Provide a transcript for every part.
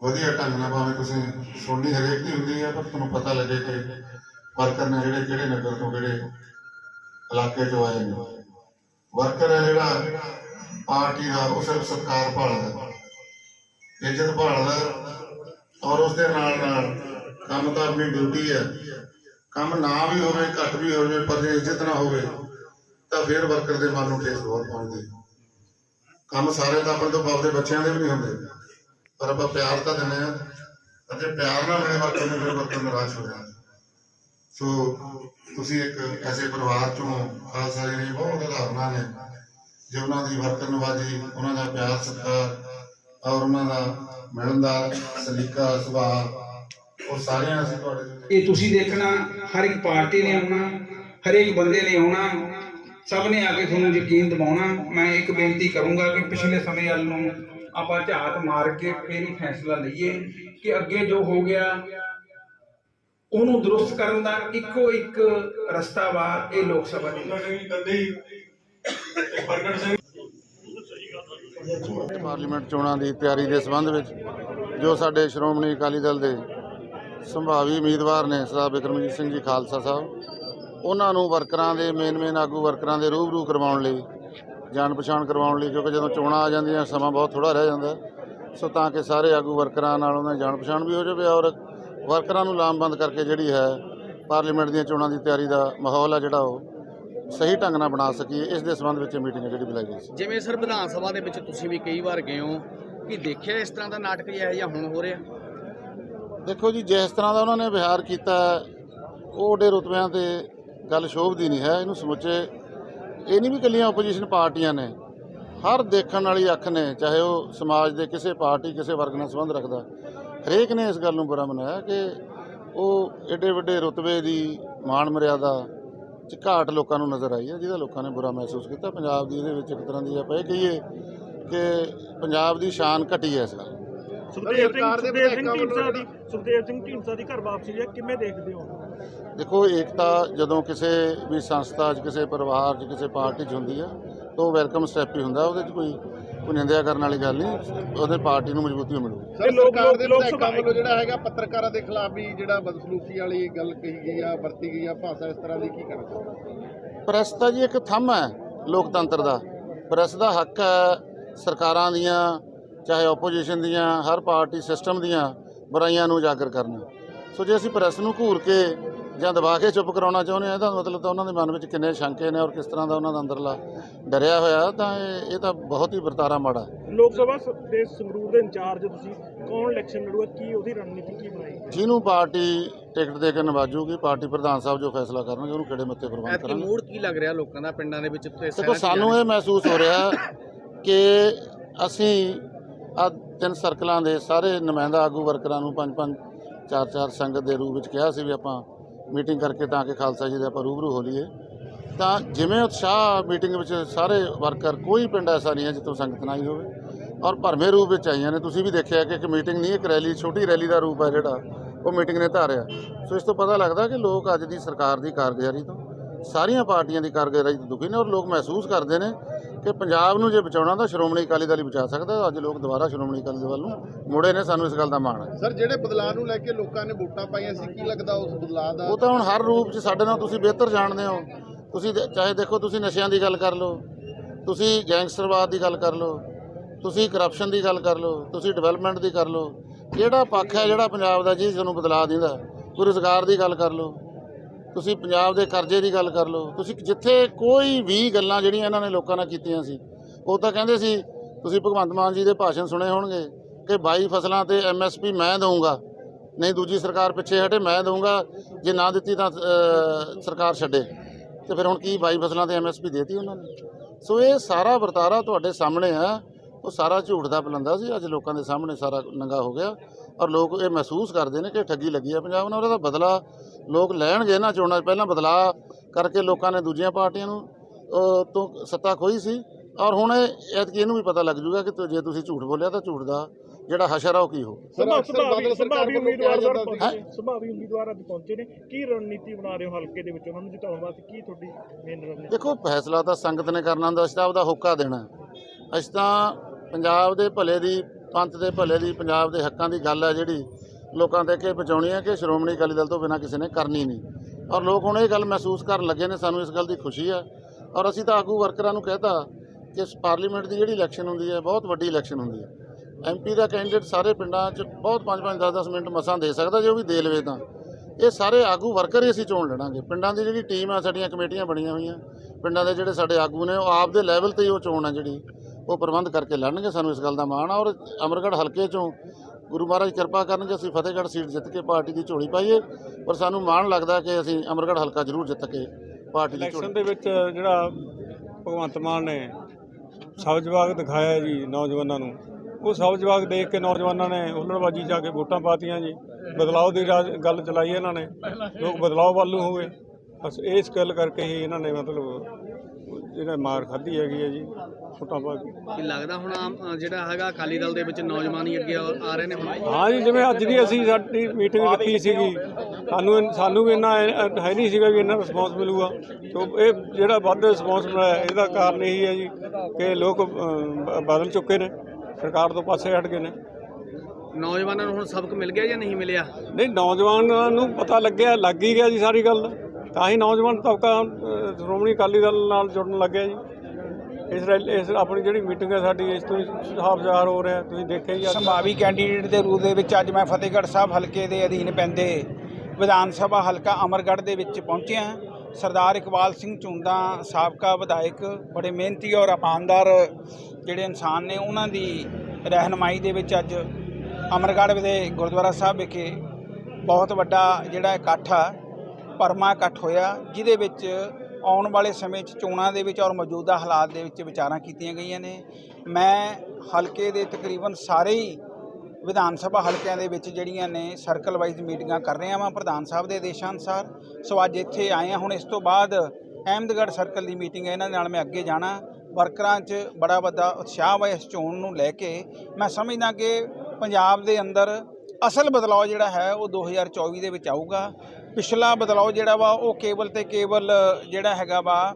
ਵਧੀਆ ਢੰਗ ਨਾਲ ਭਾਵੇਂ ਤੁਸੀਂ ਸੁਣਨੀ ਹਰੇਕ ਦੀ ਹੁੰਦੀ ਹੈ ਪਰ ਤੁਹਾਨੂੰ ਪਤਾ ਲੱਗੇ ਕਿ ਵਰਕਰ ਨੇ ਜਿਹੜੇ ਕਿਹੜੇ ਨਗਰ ਤੋਂ ਕਿਹੜੇ ਇਲਾਕੇ ਤੋਂ ਆਏ ਨੇ। ਵਰਕਰ ਹੈ ਜਿਹੜਾ ਪਾਰਟੀ ਦਾ, ਉਹ ਸਿਰਫ ਸਰਕਾਰ ਭਾਲਦਾ। ਇੱਜ਼ਤ ਭਾਲਦਾ ਔਰ ਉਸ ਦੇ ਨਾਲ ਨਾਲ ਕੰਮ ਤਾਂ ਆਪਣੀ ਡਿਊਟੀ ਹੈ ਕੰਮ ਨਾ ਵੀ ਹੋਵੇ, ਘੱਟ ਵੀ ਹੋਵੇ, ਪਰ ਜੇ ਇੱਜ਼ਤ ਨਾ ਹੋਵੇ, ਤਾਂ ਫਿਰ ਵਰਕਰ ਦੇ ਮਨ ਨੂੰ ਠੇਸ ਬਹੁਤ ਪਹੁੰਚਦੀ। ਕੰਮ ਸਾਰੇ ਤਾਂ ਆਪਣੇ ਤੋਂ ਆਪਦੇ ਬੱਚਿਆਂ ਦੇ ਵੀ ਨਹੀਂ ਹੁੰਦੇ। ਪਰ ਆਪਾਂ ਪਿਆਰ ਤਾਂ ਦਿੰਦੇ ਆ ਅਤੇ ਪਿਆਰ ਨਾਲ ਮੇਰੇ ਵਰਕਰ ਨੂੰ ਫਿਰ ਵਰਕਰ ਨਿਰਾਸ਼ ਹੋ ਜਾਂਦਾ ਸੋ ਤੁਸੀਂ ਇੱਕ ਐਸੇ ਪਰਿਵਾਰ ਚੋਂ ਖਾਲਸਾ ਜੀ ਦੀ ਬਹੁਤ ਉਦਾਹਰਨਾਂ ਨੇ ਜੇ ਉਹਨਾਂ ਦੀ ਵਰਕਰ ਨਵਾਜੀ ਉਹਨਾਂ ਦਾ ਪਿਆਰ ਸਤਿਕਾਰ ਔਰ ਉਹਨਾਂ ਦਾ ਮਿਲਣ ਦਾ ਸਲੀਕਾ ਸੁਭਾਅ, ਉਹ ਸਾਰਿਆਂ ਅਸੀਂ ਤੁਹਾਡੇ ਇਹ ਤੁਸੀਂ ਦੇਖਣਾ, ਹਰ ਇੱਕ ਪਾਰਟੀ ਨੇ ਆਉਣਾ, ਹਰੇਕ ਬੰਦੇ ਨੇ ਆਉਣਾ, ਸਭ ਨੇ ਆ ਕੇ ਤੁਹਾਨੂੰ ਯਕੀਨ ਦਿਵਾਉਣਾ। ਮੈਂ ਇੱਕ ਬੇਨਤੀ ਕਰੂੰਗਾ ਕਿ ਪਿਛਲੇ ਸਮੇਂ ਵੱਲ ਨੂੰ ਆਪਾਂ ਝਾਤ ਮਾਰ ਕੇ ਫੇਰ ਹੀ ਫੈਸਲਾ ਲਈਏ ਕਿ ਅੱਗੇ ਜੋ ਹੋ ਗਿਆ ਉਹਨੂੰ ਦਰੁਸਤ ਕਰਨ ਦਾ ਇੱਕੋ ਇੱਕ ਰਸਤਾ ਵਾ ਇਹ ਲੋਕ ਸਭਾ ਦੀ ਪਾਰਲੀਮੈਂਟ ਚੋਣਾਂ ਦੀ ਤਿਆਰੀ ਦੇ ਸੰਬੰਧ ਵਿੱਚ ਜੋ ਸਾਡੇ ਸ਼੍ਰੋਮਣੀ ਅਕਾਲੀ ਦਲ ਦੇ ਸੰਭਾਵੀ ਉਮੀਦਵਾਰ ਨੇ ਸਰਦਾਰ ਬਿਕਰਮਜੀਤ ਸਿੰਘ ਜੀ ਖਾਲਸਾ ਸਾਹਿਬ ਉਹਨਾਂ ਨੂੰ ਵਰਕਰਾਂ ਦੇ ਮੇਨ ਮੇਨ ਆਗੂ ਵਰਕਰਾਂ ਦੇ ਰੂਬਰੂ ਕਰਵਾਉਣ ਲਈ ਜਾਣ ਪਛਾਣ ਕਰਵਾਉਣ ਲਈ ਕਿਉਂਕਿ ਜਦੋਂ ਚੋਣਾਂ ਆ ਜਾਂਦੀਆਂ ਸਮਾਂ ਬਹੁਤ ਥੋੜਾ ਰਹਿ ਜਾਂਦਾ ਸੋ ਤਾਂ ਕਿ ਸਾਰੇ ਆਗੂ ਵਰਕਰਾਂ ਨਾਲ ਉਹਨਾਂ ਦੀ ਜਾਣ ਪਛਾਣ ਵੀ ਹੋ ਜਾਵੇ ਔਰ ਵਰਕਰਾਂ ਨੂੰ ਲਾਮਬੰਦ ਕਰਕੇ ਜਿਹੜੀ ਹੈ ਪਾਰਲੀਮੈਂਟ ਦੀਆਂ ਚੋਣਾਂ ਦੀ ਤਿਆਰੀ ਦਾ ਮਾਹੌਲ ਆ ਜਿਹੜਾ ਉਹ ਸਹੀ ਢੰਗ ਨਾਲ ਬਣਾ ਸਕੀਏ। ਇਸ ਦੇ ਸੰਬੰਧ ਵਿੱਚ ਮੀਟਿੰਗ ਜਿਹੜੀ ਬੁਲਾਈ ਗਈ ਸੀ। ਜਿਵੇਂ ਸਰ ਵਿਧਾਨ ਸਭਾ ਦੇ ਵਿੱਚ ਤੁਸੀਂ ਵੀ ਕਈ ਵਾਰ ਗਏ ਹੋ ਕਿ ਦੇਖਿਆ ਇਸ ਤਰ੍ਹਾਂ ਦਾ ਨਾਟਕ ਜਿਹਾ ਜਾਂ ਹੁਣ ਹੋ ਰਿਹਾ? ਦੇਖੋ ਜੀ ਜਿਸ ਤਰ੍ਹਾਂ ਦਾ ਉਹਨਾਂ ਨੇ ਵਿਹਾਰ ਕੀਤਾ ਉਹ ਡੇ ਰੁਤਬਿਆਂ ਤੇ ਗੱਲ ਸ਼ੋਭਦੀ ਨਹੀਂ ਹੈ। ਇਹਨੂੰ ਸਮੁੱਚੇ ਇਹ ਨਹੀਂ ਵੀ ਇਕੱਲੀਆਂ ਆਪੋਜੀਸ਼ਨ ਪਾਰਟੀਆਂ ਨੇ। ਹਰ ਦੇਖਣ ਵਾਲੀ ਅੱਖ ਨੇ ਚਾਹੇ ਉਹ ਸਮਾਜ ਦੇ ਕਿਸੇ ਪਾਰਟੀ ਕਿਸੇ ਵਰਗ ਨਾਲ ਸੰਬੰਧ ਰੱਖਦਾ। ਹਰੇਕ ਨੇ ਇਸ ਗੱਲ ਨੂੰ ਬੁਰਾ ਮਨਾਇਆ ਕਿ ਉਹ ਏਡੇ ਵੱਡੇ ਰੁਤਬੇ ਦੀ ਮਾਣ ਮਰਿਆਦਾ ਚ ਘਾਟ ਲੋਕਾਂ ਨੂੰ ਨਜ਼ਰ ਆਈ ਹੈ ਜਿਹਦਾ ਲੋਕਾਂ ਨੇ ਬੁਰਾ ਮਹਿਸੂਸ ਕੀਤਾ। ਪੰਜਾਬ ਦੀ ਇਹਦੇ ਵਿੱਚ ਇੱਕ ਤਰ੍ਹਾਂ ਦੀ ਆਪਾਂ ਇਹ ਕਹੀਏ ਕਿ ਪੰਜਾਬ ਦੀ ਸ਼ਾਨ ਘਟੀ ਹੈ ਇਸ ਗੱਲ। ਸੁਖਦੇਵ ਸਿੰਘ ਸੁਖਦੇਵ ਸਿੰਘ ਢੀਂਡਸਾ ਦੀ ਸੁਖਦੇਵ ਸਿੰਘ ਢੀਂਡਸਾ ਦੀ ਘਰ ਵਾਪਸੀ ਹੈ ਕਿਵੇਂ ਦੇਖਦੇ ਹੋ? ਦੇਖੋ ਏਕਤਾ ਜਦੋਂ ਕਿਸੇ ਵੀ ਸੰਸਥਾ 'ਚ ਕਿਸੇ ਪਰਿਵਾਰ 'ਚ ਕਿਸੇ ਪਾਰਟੀ 'ਚ ਹੁੰਦੀ ਆ ਤਾਂ ਉਹ ਵੈਲਕਮ ਸਟੈਪ ਹੀ ਹੁੰਦਾ ਉਹਦੇ 'ਚ ਕੋਈ ਕੋਈ ਨਿੰਦਿਆ ਕਰਨ ਵਾਲੀ ਗੱਲ ਨਹੀਂ ਉਹਦੇ ਪਾਰਟੀ ਨੂੰ ਮਜ਼ਬੂਤੀ ਮਿਲੂਗੀ ਸਰ ਸਰਕਾਰ ਦੇ ਲੋਕ ਵਿਧਾਇਕਾਂ ਵੱਲੋਂ ਜਿਹੜਾ ਹੈਗਾ ਪੱਤਰਕਾਰਾਂ ਦੇ ਖਿਲਾਫ ਵੀ ਜਿਹੜਾ ਬਦਸਲੂਕੀ ਵਾਲੀ ਗੱਲ ਕਹੀ ਗਈ ਆ ਵਰਤੀ ਗਈ ਆ ਭਾਸ਼ਾ ਇਸ ਤਰ੍ਹਾਂ ਦੀ ਕੀ ਚਾਹੁੰਦੇ ਪ੍ਰੈਸ ਤਾਂ ਜੀ ਇੱਕ ਥੰਮ ਹੈ ਲੋਕਤੰਤਰ ਦਾ। ਪ੍ਰੈਸ ਦਾ ਹੱਕ ਹੈ ਸਰਕਾਰਾਂ ਦੀਆਂ ਚਾਹੇ ਆਪੋਜੀਸ਼ਨ ਦੀਆਂ ਹਰ ਪਾਰਟੀ ਸਿਸਟਮ ਦੀਆਂ ਬੁਰਾਈਆਂ ਨੂੰ ਉਜਾਗਰ ਕਰਨਾ। ਸੋ ਜੇ ਅਸੀਂ ਪ੍ਰੈਸ ਨੂੰ ਘੂਰ ਕੇ ਜਾਂ ਦਬਾ ਕੇ ਚੁੱਪ ਕਰਾਉਣਾ ਚਾਹੁੰਦੇ ਹਾਂ ਇਹਦਾ ਮਤਲਬ ਤਾਂ ਉਹਨਾਂ ਦੇ ਮਨ ਵਿੱਚ ਕਿੰਨੇ ਸ਼ੰਕੇ ਨੇ ਔਰ ਕਿਸ ਤਰ੍ਹਾਂ ਦਾ ਉਹਨਾਂ ਦਾ ਅੰਦਰਲਾ ਡਰਿਆ ਹੋਇਆ ਤਾਂ ਇਹ ਇਹ ਤਾਂ ਬਹੁਤ ਹੀ ਵਰਤਾਰਾ ਮਾੜਾ ਲੋਕ ਸਭਾ ਦੇ ਸੰਗਰੂਰ ਦੇ ਇੰਚਾਰਜ ਤੁਸੀਂ ਕੌਣ ਇਲੈਕਸ਼ਨ ਲੜੂਗਾ ਕੀ ਉਹਦੀ ਰਣਨੀਤੀ ਕੀ ਬਣਾਈ? ਜਿਹਨੂੰ ਪਾਰਟੀ ਟਿਕਟ ਦੇ ਕੇ ਨਵਾਜੂਗੀ ਪਾਰਟੀ ਪ੍ਰਧਾਨ ਸਾਹਿਬ ਜੋ ਫੈਸਲਾ ਕਰਨਗੇ ਉਹਨੂੰ ਕਿਹੜੇ ਮੱਤੇ ਪ੍ਰਬੰਧ ਐਤਕੀ ਕਰਨਗੇ ਮੂਡ ਕੀ ਲੱਗ ਰਿਹਾ ਲੋਕਾਂ ਦਾ ਪਿੰਡਾਂ ਦੇ ਵਿੱਚ ਤੇ ਦੇਖੋ ਸਾਨੂੰ ਇਹ ਮਹਿਸੂਸ ਹੋ ਰਿਹਾ ਕਿ ਅਸੀਂ ਆ ਤਿੰਨ ਸਰਕਲਾਂ ਦੇ ਸਾਰੇ ਨੁਮਾਇੰਦਾ ਆਗੂ ਵਰਕਰਾਂ ਨੂੰ ਪੰਜ ਪੰਜ ਚਾਰ ਚਾਰ ਸੰਗਤ ਦੇ ਰੂਪ ਵਿੱਚ ਕਿਹਾ ਸੀ ਵੀ ਆਪਾਂ ਮੀਟਿੰਗ ਕਰਕੇ ਤਾਂ ਕਿ ਖਾਲਸਾ ਜੀ ਦੇ ਆਪਾਂ ਰੂਬਰੂ ਹੋ ਲਈਏ। ਤਾਂ ਜਿਵੇਂ ਉਤਸ਼ਾਹ ਮੀਟਿੰਗ ਵਿੱਚ ਸਾਰੇ ਵਰਕਰ, ਕੋਈ ਪਿੰਡ ਐਸਾ ਨਹੀਂ ਹੈ ਜਿੱਥੋਂ ਸੰਗਤ ਨਾ ਆਈ ਹੋਵੇ। ਔਰ ਭਰਵੇਂ ਰੂਪ ਵਿੱਚ ਆਈਆਂ ਨੇ। ਤੁਸੀਂ ਵੀ ਦੇਖਿਆ ਕਿ ਇੱਕ ਮੀਟਿੰਗ ਨਹੀਂ, ਇੱਕ ਰੈਲੀ, ਛੋਟੀ ਰੈਲੀ ਦਾ ਰੂਪ ਹੈ ਜਿਹੜਾ, ਉਹ ਮੀਟਿੰਗ ਨੇ ਧਾਰਿਆ। ਸੋ ਇਸ ਤੋਂ ਪਤਾ ਲੱਗਦਾ ਕਿ ਲੋਕ ਅੱਜ ਦੀ ਸਰਕਾਰ ਦੀ ਕਾਰਗੁਜ਼ਾਰੀ ਤੋਂ, ਸਾਰੀਆਂ ਪਾਰਟੀਆਂ ਦੀ ਕਾਰਗੁਜ਼ਾਰੀ ਤੋਂ ਦੁਖੀ ਨੇ ਔਰ ਲੋਕ ਮਹਿਸੂਸ ਕਰਦੇ ਨੇ ਕਿ ਪੰਜਾਬ ਨੂੰ ਜੇ ਬਚਾਉਣਾ ਤਾਂ ਸ਼੍ਰੋਮਣੀ ਅਕਾਲੀ ਦਲ ਹੀ ਬਚਾ ਸਕਦਾ ਅੱਜ ਲੋਕ ਦੁਬਾਰਾ ਸ਼੍ਰੋਮਣੀ ਅਕਾਲੀ ਦਲ ਨੂੰ ਮੁੜੇ ਨੇ ਸਾਨੂੰ ਇਸ ਗੱਲ ਦਾ ਮਾਣ ਹੈ। ਸਰ ਜਿਹੜੇ ਬਦਲਾਅ ਨੂੰ ਲੈ ਕੇ ਲੋਕਾਂ ਨੇ ਵੋਟਾਂ ਪਾਈਆਂ ਸੀ ਕੀ ਲੱਗਦਾ ਉਸ ਬਦਲਾਅ ਦਾ? ਉਹ ਤਾਂ ਹੁਣ ਹਰ ਰੂਪ 'ਚ ਸਾਡੇ ਨਾਲ ਤੁਸੀਂ ਬਿਹਤਰ ਜਾਣਦੇ ਹੋ। ਤੁਸੀਂ ਚਾਹੇ ਦੇਖੋ ਤੁਸੀਂ ਨਸ਼ਿਆਂ ਦੀ ਗੱਲ ਕਰ ਲਓ ਤੁਸੀਂ ਗੈਂਗਸਟਰਵਾਦ ਦੀ ਗੱਲ ਕਰ ਲਓ ਤੁਸੀਂ ਕਰਪਸ਼ਨ ਦੀ ਗੱਲ ਕਰ ਲਓ ਤੁਸੀਂ ਡਿਵੈਲਪਮੈਂਟ ਦੀ ਕਰ ਲਓ। ਕਿਹੜਾ ਪੱਖ ਹੈ ਜਿਹੜਾ ਪੰਜਾਬ ਦਾ ਜੀ ਤੁਹਾਨੂੰ ਬਦਲਾ ਦਿੰਦਾ ਕੋਈ ਰੁਜ਼ਗਾਰ ਦੀ ਗੱਲ ਕਰ ਲਓ। ਤੁਸੀਂ ਪੰਜਾਬ ਦੇ ਕਰਜ਼ੇ ਦੀ ਗੱਲ ਕਰ ਲਓ, ਤੁਸੀਂ ਜਿੱਥੇ ਕੋਈ ਵੀ ਗੱਲਾਂ ਜਿਹੜੀਆਂ ਇਹਨਾਂ ਨੇ ਲੋਕਾਂ ਨਾਲ ਕੀਤੀਆਂ ਸੀ, ਉਹ ਤਾਂ ਕਹਿੰਦੇ ਸੀ, ਤੁਸੀਂ ਭਗਵੰਤ ਮਾਨ ਜੀ ਦੇ ਭਾਸ਼ਣ ਸੁਣੇ ਹੋਣਗੇ ਕਿ 22 ਫਸਲਾਂ ਤੇ ਐਮਐਸਪੀ ਮੈਂ ਦਊਂਗਾ, ਨਹੀਂ ਦੂਜੀ ਸਰਕਾਰ ਪਿੱਛੇ ਹਟੇ ਮੈਂ ਦਊਂਗਾ, ਜੇ ਨਾ ਦਿੱਤੀ ਤਾਂ ਸਰਕਾਰ ਛੱਡੇ। ਤੇ ਫਿਰ ਹੁਣ ਕੀ 22 ਫਸਲਾਂ ਤੇ ਐਮਐਸਪੀ ਦੇਤੀ ਉਹਨਾਂ ਨੇ? ਸੋ ਇਹ ਸਾਰਾ ਵਰਤਾਰਾ ਤੁਹਾਡੇ ਸਾਹਮਣੇ ਆ, ਉਹ ਸਾਰਾ ਝੂਠ ਦਾ ਪਲੰਦਾ ਸੀ, ਅੱਜ ਲੋਕਾਂ ਦੇ ਸਾਹਮਣੇ ਸਾਰਾ ਨੰਗਾ ਹੋ ਗਿਆ। ਔਰ ਲੋਕ ਇਹ ਮਹਿਸੂਸ ਕਰਦੇ ਨੇ ਕਿ ਠੱਗੀ ਲੱਗੀ ਆ ਪੰਜਾਬ ਨਾਲ ਉਹਦਾ ਬਦਲਾ ਲੋਕ ਲੈਣਗੇ ਨਾ ਚੋਣਾਂ 'ਚ। ਪਹਿਲਾਂ ਬਦਲਾ ਕਰਕੇ ਲੋਕਾਂ ਨੇ ਦੂਜੀਆਂ ਪਾਰਟੀਆਂ ਨੂੰ ਤੋਂ ਸੱਤਾ ਖੋਈ ਸੀ। ਔਰ ਹੁਣ ਇਹ ਐਤਕੀ ਇਹਨੂੰ ਵੀ ਪਤਾ ਲੱਗ ਜੂਗਾ ਕਿ ਜੇ ਤੁਸੀਂ ਝੂਠ ਬੋਲਿਆ ਤਾਂ ਝੂਠ ਦਾ ਜਿਹੜਾ ਹਸ਼ਰ ਆ ਉਹ ਕੀ ਹੋ ਸਰ ਅਕਸਰ ਬਾਦਲ ਸਰਕਾਰ ਸੰਭਾਵੀ ਵੱਲੋਂ ਕਿਹਾ ਉਮੀਦਵਾਰ ਜਾਂਦਾ ਸਰ ਸੀ। ਪਹੁੰਚੇ ਸੰਭਾਵੀ ਉਮੀਦਵਾਰ ਅੱਜ ਪਹੁੰਚੇ ਨੇ। ਕੀ ਰਣਨੀਤੀ ਬਣਾ ਰਹੇ ਹੋ ਹਲਕੇ ਦੇ ਵਿੱਚ? ਉਹਨਾਂ ਨੂੰ ਜਿਤਾਉਣ ਵਾਸਤੇ ਕੀ ਤੁਹਾਡੀ ਮੇਨ ਰਣਨੀਤੀ? ਦੇਖੋ ਫੈਸਲਾ ਤਾਂ ਸੰਗਤ ਨੇ ਕਰਨਾ ਹੁੰਦਾ ਅਸੀਂ ਤਾਂ ਆਪਦਾ ਹੋਕਾ ਦੇਣਾ। ਅਸੀਂ ਤਾਂ ਪੰਜਾਬ ਦੇ ਭਲੇ ਦੀ ਪੰਥ ਦੇ ਭਲੇ ਦੀ, ਪੰਜਾਬ ਦੇ ਹੱਕਾਂ ਦੀ ਗੱਲ ਹੈ ਜਿਹੜੀ ਲੋਕਾਂ ਤੱਕ ਇਹ ਪਹੁੰਚਾਉਣੀ ਹੈ ਕਿ ਸ਼੍ਰੋਮਣੀ ਅਕਾਲੀ ਦਲ ਤੋਂ ਬਿਨਾਂ ਕਿਸੇ ਨੇ ਕਰਨੀ ਨਹੀਂ। ਔਰ ਲੋਕ ਹੁਣ ਇਹ ਗੱਲ ਮਹਿਸੂਸ ਕਰਨ ਲੱਗੇ ਨੇ, ਸਾਨੂੰ ਇਸ ਗੱਲ ਦੀ ਖੁਸ਼ੀ ਹੈ ਔਰ ਅਸੀਂ ਤਾਂ ਆਗੂ ਵਰਕਰਾਂ ਨੂੰ ਕਹਿਤਾ ਕਿ ਪਾਰਲੀਮੈਂਟ ਦੀ ਜਿਹੜੀ ਇਲੈਕਸ਼ਨ ਹੁੰਦੀ ਹੈ ਬਹੁਤ ਵੱਡੀ ਇਲੈਕਸ਼ਨ ਹੁੰਦੀ ਹੈ ਐਮਪੀ ਦਾ ਕੈਂਡੀਡੇਟ ਸਾਰੇ ਪਿੰਡਾਂ 'ਚ ਬਹੁਤ 5-5 10-10 ਮਿੰਟ ਮਸਾਂ ਦੇ ਸਕਦਾ ਜੇ ਉਹ ਵੀ ਦੇ ਲਵੇ ਤਾਂ। ਇਹ ਸਾਰੇ ਆਗੂ ਵਰਕਰ ਹੀ ਅਸੀਂ ਚੋਣ ਲੜਾਂਗੇ। ਪਿੰਡਾਂ ਦੀ ਜਿਹੜੀ ਟੀਮ ਆ, ਸਾਡੀਆਂ ਕਮੇਟੀਆਂ ਬਣੀਆਂ ਹੋਈਆਂ। ਪਿੰਡਾਂ ਦੇ ਜਿਹੜੇ ਸਾਡੇ ਆਗੂ ਨੇ, ਉਹ ਆਪ ਦੇ ਲੈਵਲ ਤੇ ਹੀ ਉਹ ਚੋਣ ਆ ਜਿਹੜੀ। ਉਹ ਪ੍ਰਬੰਧ ਕਰਕੇ ਲੜਨਗੇ ਸਾਨੂੰ ਇਸ ਗੱਲ ਦਾ ਮਾਣ ਆ ਔਰ ਅਮਰਗੜ੍ਹ ਹਲਕੇ 'ਚੋਂ ਗੁਰੂ ਮਹਾਰਾਜ ਕਿਰਪਾ ਕਰਨਗੇ ਅਸੀਂ ਫਤਿਹਗੜ੍ਹ ਸੀਟ ਜਿੱਤ ਕੇ ਪਾਰਟੀ ਦੀ ਝੋਲੀ ਪਾਈਏ ਪਰ ਸਾਨੂੰ ਮਾਣ ਲੱਗਦਾ ਕਿ ਅਸੀਂ ਅਮਰਗੜ੍ਹ ਹਲਕਾ ਜ਼ਰੂਰ ਜਿੱਤ ਕੇ ਪਾਰਟੀ ਦੀ ਇਲੈਕਸ਼ਨ ਦੇ ਵਿੱਚ ਜਿਹੜਾ ਭਗਵੰਤ ਮਾਨ ਨੇ ਸਬਜ਼ ਬਾਗ ਦਿਖਾਇਆ ਜੀ ਨੌਜਵਾਨਾਂ ਨੂੰ। ਉਹ ਸਬਜ਼ ਬਾਗ ਦੇਖ ਕੇ ਨੌਜਵਾਨਾਂ ਨੇ ਹੁੱਲੜਬਾਜੀ ਜਾ ਕੇ ਵੋਟਾਂ ਪਾਤੀਆਂ ਜੀ। ਬਦਲਾਅ ਦੀ ਗੱਲ ਚਲਾਈ ਇਹਨਾਂ ਨੇ। ਲੋਕ ਬਦਲਾਅ ਵੱਲ ਨੂੰ ਹੋ ਗਏ। ਬਸ ਇਸ ਗੱਲ ਕਰਕੇ ਹੀ ਇਹਨਾਂ ਨੇ ਮਤਲਬ ਜਿਹੜਾ ਮਾਰ ਖਾਧੀ ਹੈਗੀ ਹੈ ਜੀ ਵੋਟਾਂ ਪਾ ਕੇ। ਲੱਗਦਾ ਹੁਣ ਆਮ ਅ, ਜਿਹੜਾ ਹੈਗਾ ਅਕਾਲੀ ਦਲ ਦੇ ਵਿੱਚ ਨੌਜਵਾਨ ਹੀ ਅੱਗੇ ਆ ਆ ਰਹੇ ਨੇ ਹੁਣ? ਹਾਂ ਜੀ ਜਿਵੇਂ ਅੱਜ ਦੀ ਅਸੀਂ ਸਾਡੀ ਮੀਟਿੰਗ ਰੱਖੀ ਸੀਗੀ ਸਾਨੂੰ ਸਾਨੂੰ ਵੀ ਇੰਨਾ ਹੈ ਹੈ ਨਹੀਂ ਸੀਗਾ ਵੀ ਇੰਨਾ ਰਿਸਪੌਂਸ ਮਿਲੂਗਾ। ਤੋਂ ਇਹ ਜਿਹੜਾ ਵੱਧ ਰਿਸਪੌਂਸ ਮਿਲਿਆ ਇਹਦਾ ਕਾਰਨ ਇਹੀ ਹੈ ਜੀ ਕਿ ਲੋਕ ਬ- ਬਦਲ ਚੁੱਕੇ ਨੇ ਸਰਕਾਰ ਤੋਂ ਪਾਸੇ ਹਟ ਗਏ ਨੇ। ਨੌਜਵਾਨਾਂ ਨੂੰ ਹੁਣ ਸਬਕ ਮਿਲ ਗਿਆ ਜਾਂ ਨਹੀਂ ਮਿਲਿਆ? ਨਹੀਂ ਨੌਜਵਾਨਾਂ ਨੂੰ ਪਤਾ ਲੱਗਿਆ ਲੱਗ ਹੀ ਗਿਆ ਜੀ ਸਾਰੀ ਗੱਲ। ਤਾਂ ਹੀ ਨੌਜਵਾਨ ਤਬਕਾ ਅ, ਸ਼੍ਰੋਮਣੀ ਅਕਾਲੀ ਦਲ ਨਾਲ ਜੁੜਨ ਲੱਗਿਆ ਜੀ। ਇਸ ਰੈਲੀ ਇਸ ਆਪਣੀ ਜਿਹੜੀ ਮੀਟਿੰਗ ਹੈ ਸਾਡੀ ਇਸ ਤੋਂ ਹੀ ਸਾਫ਼ ਜ਼ਾਹਰ ਹੋ ਰਿਹਾ ਤੁਸੀਂ ਦੇਖਿਆ ਹੀ ਅੱਜ। ਸੰਭਾਵੀ ਕੈਂਡੀਡੇਟ ਦੇ ਰੂਪ ਦੇ ਵਿੱਚ ਅੱਜ ਮੈਂ ਫਤਿਹਗੜ੍ਹ ਸਾਹਿਬ ਹਲਕੇ ਦੇ ਅਧੀਨ ਪੈਂਦੇ ਵਿਧਾਨ ਸਭਾ ਹਲਕਾ ਅਮਰਗੜ੍ਹ ਦੇ ਵਿੱਚ ਪਹੁੰਚਿਆ ਹਾਂ। ਸਰਦਾਰ ਇਕਬਾਲ ਸਿੰਘ ਚੁੰਦਾ ਸਾਬਕਾ ਵਿਧਾਇਕ ਬੜੇ ਮਿਹਨਤੀ ਔਰ ਇਮਾਨਦਾਰ ਜਿਹੜੇ ਇਨਸਾਨ ਨੇ ਉਹਨਾਂ ਦੀ ਰਹਿਨਮਾਈ ਦੇ ਵਿੱਚ ਅੱਜ ਅਮਰਗੜ੍ਹ ਦੇ ਗੁਰਦੁਆਰਾ ਸਾਹਿਬ ਵਿਖੇ ਬਹੁਤ ਵੱਡਾ ਜਿਹੜਾ ਇਕੱਠ ਆ। ਪਰਮਾ ਇਕੱਠ ਹੋਇਆ, ਜਿਹਦੇ ਵਿੱਚ ਆਉਣ ਵਾਲੇ ਸਮੇਂ 'ਚ ਚੋਣਾਂ ਦੇ ਵਿੱਚ ਔਰ ਮੌਜੂਦਾ ਹਾਲਾਤ ਦੇ ਵਿੱਚ ਵਿਚਾਰਾਂ ਕੀਤੀਆਂ ਗਈਆਂ ਨੇ। ਮੈਂ ਹਲਕੇ ਦੇ ਤਕਰੀਬਨ ਸਾਰੇ ਹੀ ਵਿਧਾਨ ਸਭਾ ਹਲਕਿਆਂ ਦੇ ਵਿੱਚ ਜਿਹੜੀਆਂ ਨੇ ਸਰਕਲ ਵਾਈਜ਼ ਮੀਟਿੰਗਾਂ ਕਰ ਰਿਹਾ ਵਾਂ ਪ੍ਰਧਾਨ ਸਾਹਿਬ ਦੇ ਆਦੇਸ਼ਾਂ ਅਨੁਸਾਰ। ਸੋ ਅੱਜ ਇੱਥੇ ਆਏ ਹਾਂ। ਹੁਣ ਇਸ ਤੋਂ ਬਾਅਦ ਅਹਿਮਦਗੜ੍ਹ ਸਰਕਲ ਦੀ ਮੀਟਿੰਗ ਹੈ। ਇਹਨਾਂ ਨਾਲ ਮੈਂ ਅੱਗੇ ਜਾਣਾ। ਵਰਕਰਾਂ 'ਚ ਬੜਾ ਵੱਡਾ ਉਤਸ਼ਾਹ ਹੈ ਇਸ ਚੋਣ ਨੂੰ ਲੈ ਕੇ। ਮੈਂ ਸਮਝਦਾ ਕਿ ਪੰਜਾਬ ਦੇ ਅੰਦਰ ਅਸਲ ਬਦਲਾਅ ਜਿਹੜਾ ਹੈ, ਉਹ 2024 ਦੇ ਵਿੱਚ ਆਊਗਾ। ਪਿਛਲਾ ਬਦਲਾਅ ਜਿਹੜਾ ਵਾ, ਉਹ ਕੇਵਲ ਤੇ ਕੇਵਲ ਜਿਹੜਾ ਹੈਗਾ ਵਾ,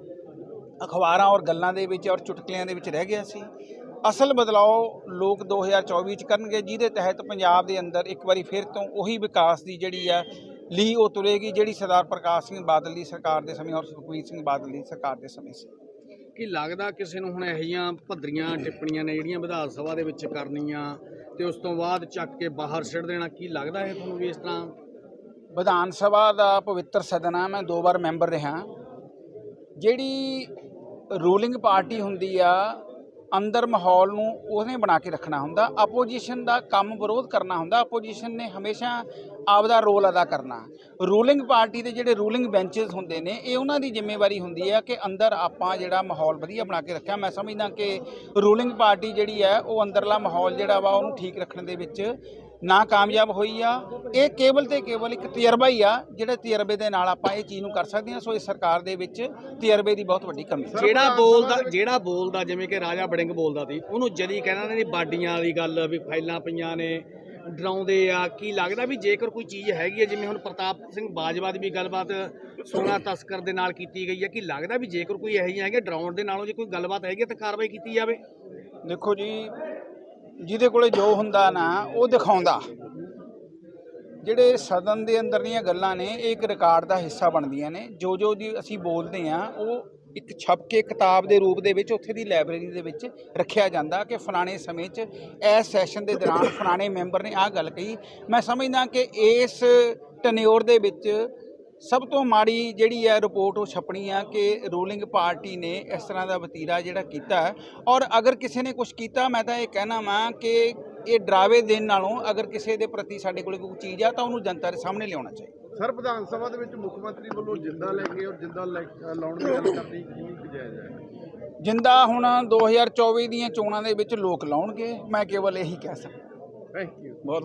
ਅਖਬਾਰਾਂ ਔਰ ਗੱਲਾਂ ਦੇ ਵਿੱਚ ਔਰ ਚੁਟਕਲਿਆਂ ਦੇ ਵਿੱਚ ਰਹਿ ਗਿਆ ਸੀ। ਅਸਲ ਬਦਲਾਅ ਲੋਕ 2024 ਚ ਕਰਨਗੇ, ਜਿਹਦੇ ਤਹਿਤ ਪੰਜਾਬ ਦੇ ਅੰਦਰ ਇੱਕ ਵਾਰੀ ਫਿਰ ਤੋਂ ਉਹੀ ਵਿਕਾਸ ਦੀ ਜਿਹੜੀ ਆ ਲੀ ਉਹ ਤੁਰੇਗੀ, ਜਿਹੜੀ ਸਰਦਾਰ ਪ੍ਰਕਾਸ਼ ਸਿੰਘ ਬਾਦਲ ਦੀ ਸਰਕਾਰ ਦੇ ਸਮੇਂ ਔਰ ਸੁਖਬੀਰ ਸਿੰਘ ਬਾਦਲ ਦੀ ਸਰਕਾਰ ਦੇ ਸਮੇਂ ਸੀ। ਕੀ ਲੱਗਦਾ ਕਿਸੇ ਨੂੰ ਹੁਣ ਇਹੋ ਜਿਹੀਆਂ ਭੱਦਰੀਆਂ, ਟਿੱਪਣੀਆਂ ਨੇ ਜਿਹੜੀਆਂ ਵਿਧਾਨ ਸਭਾ ਦੇ ਵਿੱਚ ਕਰਨੀਆਂ ਤੇ ਉਸ ਤੋਂ ਬਾਅਦ ਚੱਕ ਕੇ ਬਾਹਰ ਸਿੱਟ ਦੇਣਾ, ਕੀ ਲੱਗਦਾ ਇਹ ਤੁਹਾਨੂੰ ਵੀ ਇਸ ਤਰ੍ਹਾਂ? ਵਿਧਾਨ ਸਭਾ ਦਾ ਪਵਿੱਤਰ ਸਦਨ ਆ ਮੈਂ ਦੋ ਵਾਰ ਮੈਂਬਰ ਰਿਹਾ। ਜਿਹੜੀ ਰੂਲਿੰਗ ਪਾਰਟੀ ਹੁੰਦੀ ਆ, ਅੰਦਰ ਮਾਹੌਲ ਨੂੰ ਉਹਨੇ ਬਣਾ ਕੇ ਰੱਖਣਾ ਹੁੰਦਾ। ਆਪੋਜੀਸ਼ਨ ਦਾ ਕੰਮ ਵਿਰੋਧ ਕਰਨਾ ਹੁੰਦਾ। ਆਪੋਜੀਸ਼ਨ ਨੇ ਹਮੇਸ਼ਾ ਆਪਦਾ ਰੋਲ ਅਦਾ ਕਰਨਾ। ਰੂਲਿੰਗ ਪਾਰਟੀ ਦੇ ਜਿਹੜੇ ਰੂਲਿੰਗ ਬੈਂਚਸ ਹੁੰਦੇ ਨੇ, ਇਹ ਉਹਨਾਂ ਦੀ ਜ਼ਿੰਮੇਵਾਰੀ ਹੁੰਦੀ ਹੈ ਕਿ ਅੰਦਰ ਆਪਾਂ ਜਿਹੜਾ ਮਾਹੌਲ ਵਧੀਆ ਬਣਾ ਕੇ ਰੱਖਿਆ। ਮੈਂ ਸਮਝਦਾ ਕਿ ਰੂਲਿੰਗ ਪਾਰਟੀ ਜਿਹੜੀ ਹੈ ਉਹ ਅੰਦਰਲਾ ਮਾਹੌਲ ਜਿਹੜਾ ਵਾ, ਉਹਨੂੰ ਠੀਕ ਰੱਖਣ ਦੇ ਵਿੱਚ ਨਾ ਕਾਮਯਾਬ ਹੋਈ ਆ। ਇਹ ਕੇਵਲ ਤੇ ਕੇਵਲ ਇੱਕ ਤਜਰਬਾ ਹੀ ਆ ਜਿਹੜੇ ਤਜਰਬੇ ਦੇ ਨਾਲ ਆਪਾਂ ਇਹ ਚੀਜ਼ ਨੂੰ ਕਰ ਸਕਦੇ ਹਾਂ। ਸੋ ਇਸ ਸਰਕਾਰ ਦੇ ਵਿੱਚ ਤਜਰਬੇ ਦੀ ਬਹੁਤ ਵੱਡੀ ਕਮੀ ਹੈ। ਜਿਹੜਾ ਬੋਲਦਾ ਜਿਹੜਾ ਬੋਲਦਾ ਜਿਵੇਂ ਕਿ ਰਾਜਾ ਬੜਿੰਗ ਬੋਲਦਾ ਸੀ ਉਹਨੂੰ ਜਦੀ ਕਹਿੰਦਾ ਨੇ ਬਾਡੀਆਂ ਵਾਲੀ ਗੱਲ ਵੀ ਫਾਈਲਾਂ ਪਈਆਂ ਨੇ ਡਰਾਉਂਦੇ ਆ। ਕੀ ਲੱਗਦਾ ਵੀ ਜੇਕਰ ਕੋਈ ਚੀਜ਼ ਹੈਗੀ ਹੈ ਜਿਵੇਂ ਹੁਣ ਪ੍ਰਤਾਪ ਸਿੰਘ ਬਾਜਵਾ ਦੀ ਵੀ ਗੱਲਬਾਤ ਸੋਨਾ ਤਸਕਰ ਦੇ ਨਾਲ ਕੀਤੀ ਗਈ ਹੈ ਕੀ ਲੱਗਦਾ ਵੀ ਜੇਕਰ ਕੋਈ ਇਹੋ ਜਿਹੀਆਂ ਹੈਗੀ ਡਰਾਉਣ ਦੇ ਨਾਲੋਂ ਜੇ ਕੋਈ ਗੱਲਬਾਤ ਹੈਗੀ ਤਾਂ ਕਾਰਵਾਈ ਕੀਤੀ ਜਾਵੇ? ਦੇਖੋ ਜੀ ਜਿਹਦੇ ਕੋਲੇ ਜੋ ਹੁੰਦਾ ਨਾ, ਉਹ ਦਿਖਾਉਂਦਾ। ਜਿਹੜੇ ਸਦਨ ਦੇ ਅੰਦਰ ਦੀਆਂ ਗੱਲਾਂ ਨੇ, ਇਹ ਇੱਕ ਰਿਕਾਰਡ ਦਾ ਹਿੱਸਾ ਬਣਦੀਆਂ ਨੇ। ਜੋ ਜੋ ਦੀ ਅਸੀਂ ਬੋਲਦੇ ਆ ਉਹ ਇੱਕ ਛਪ ਕੇ ਕਿਤਾਬ ਦੇ ਰੂਪ ਦੇ ਵਿੱਚ, ਉੱਥੇ ਦੀ ਲਾਇਬ੍ਰੇਰੀ ਦੇ ਵਿੱਚ ਰੱਖਿਆ ਜਾਂਦਾ ਕਿ ਫਲਾਣੇ ਸਮੇਂ 'ਚ ਇਸ ਸੈਸ਼ਨ ਦੇ ਦੌਰਾਨ ਫਲਾਣੇ ਮੈਂਬਰ ਨੇ ਆਹ ਗੱਲ ਕਹੀ। ਮੈਂ ਸਮਝਦਾ ਕਿ ਇਸ ਟਨਿਓਰ ਦੇ ਵਿੱਚ ਸਭ ਤੋਂ ਮਾੜੀ ਜਿਹੜੀ ਹੈ ਰਿਪੋਰਟ ਉਹ ਛਪਣੀ ਆ ਕਿ ਰੂਲਿੰਗ ਪਾਰਟੀ ਨੇ ਇਸ ਤਰ੍ਹਾਂ ਦਾ ਵਤੀਰਾ ਜਿਹੜਾ ਕੀਤਾ ਔਰ ਅਗਰ ਕਿਸੇ ਨੇ ਕੁਝ ਕੀਤਾ ਮੈਂ ਤਾਂ ਇਹ ਕਹਿਣਾ ਵਾਂ ਕਿ ਇਹ ਡਰਾਵੇ ਦੇਣ ਨਾਲੋਂ ਅਗਰ ਕਿਸੇ ਦੇ ਪ੍ਰਤੀ ਸਾਡੇ ਕੋਲ ਕੋਈ ਚੀਜ਼ ਆ ਤਾਂ ਉਹਨੂੰ ਜਨਤਾ ਦੇ ਸਾਹਮਣੇ ਲਿਆਉਣਾ ਚਾਹੀਦਾ। ਸਰ ਵਿਧਾਨ ਸਭਾ ਦੇ ਵਿੱਚ ਮੁੱਖ ਮੰਤਰੀ ਵੱਲੋਂ ਜਿੰਦਾ ਲੈ ਕੇ ਔਰ ਜਿੰਦਾ ਲਾਉਣ ਦੀ ਗੱਲ ਕਰਨੀ ਕਿੰਨੀ ਕੁ ਜਾਇਜ਼ ਹੈ? ਜਿੰਦਾ ਹੁਣ 2024 ਦੀਆਂ ਚੋਣਾਂ ਦੇ ਵਿੱਚ ਲੋਕ ਲਾਉਣਗੇ ਮੈਂ ਕੇਵਲ ਇਹੀ ਕਹਿ ਸਕਦਾ। ਥੈਂਕ ਯੂ ਬਹੁਤ ਬਹੁਤ